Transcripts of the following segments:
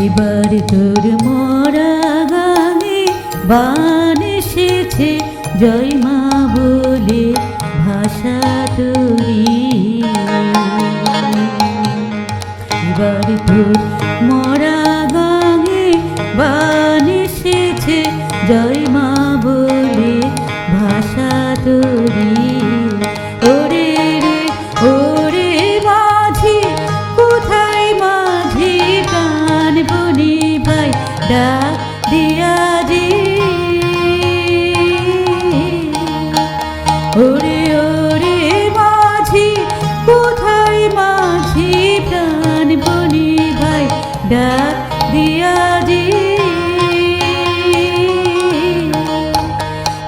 তোর মরা গানে বান এসেছে, জয় মা বলে ভাষা তুই। এবার তোর মরা গানে বান এসেছে, জয় মা বলে ডাক দিয়া রে ওরে ওরে কোথায় মাঝি প্রাণ ভাই? ডাক দিয়া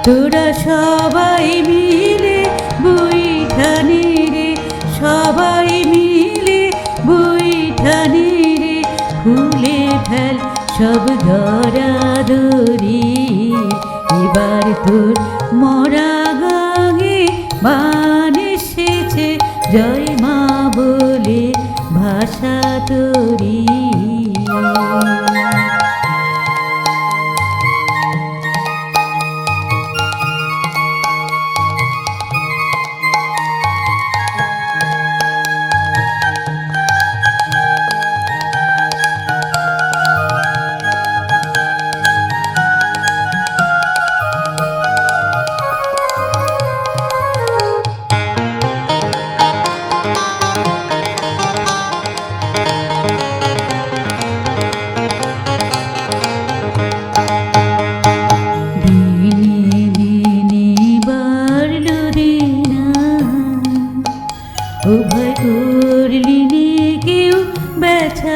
তোরা সবাই মিলে বইঠানে ফেল ধরা ধরি এবার তোর মরা গাঙে মান এসেছে। জয় মা বলে ভাষা তরি।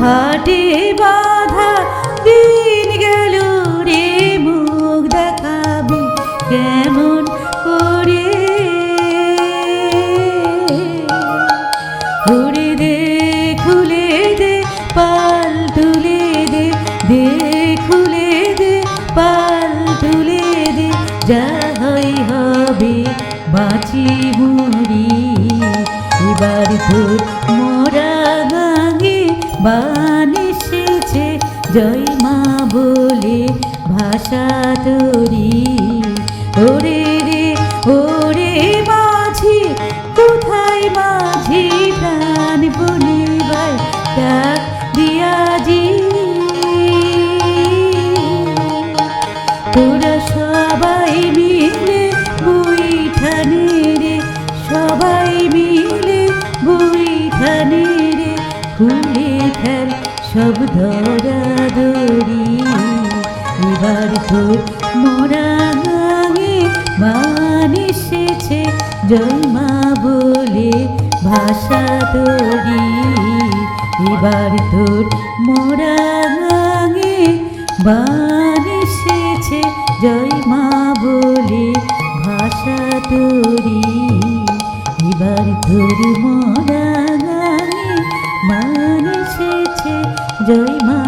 ঘাটে বাধা দিন গেল রে, মুখ দেখাবি কেমন করে? ঘুরে দে, খুলে দে, পাল তুলে দে দে খুলে দে, পাল তুলে দে যা হয় হবে বাঁচি মরি এবার তোর বান এসেছে জয় মা বলে ভাষা তরি। ওরে রে ওরে সব দরাদরি এবার তোর মরা গাঙে মান এসেছে, জয় বলে ভাষা তরি এবার তোর মরা গাঙে বান এসেছে, জয় মা বলে ভাষা তরি এবার তোর মরা মান এসেছে জয় মা বলে ভাষা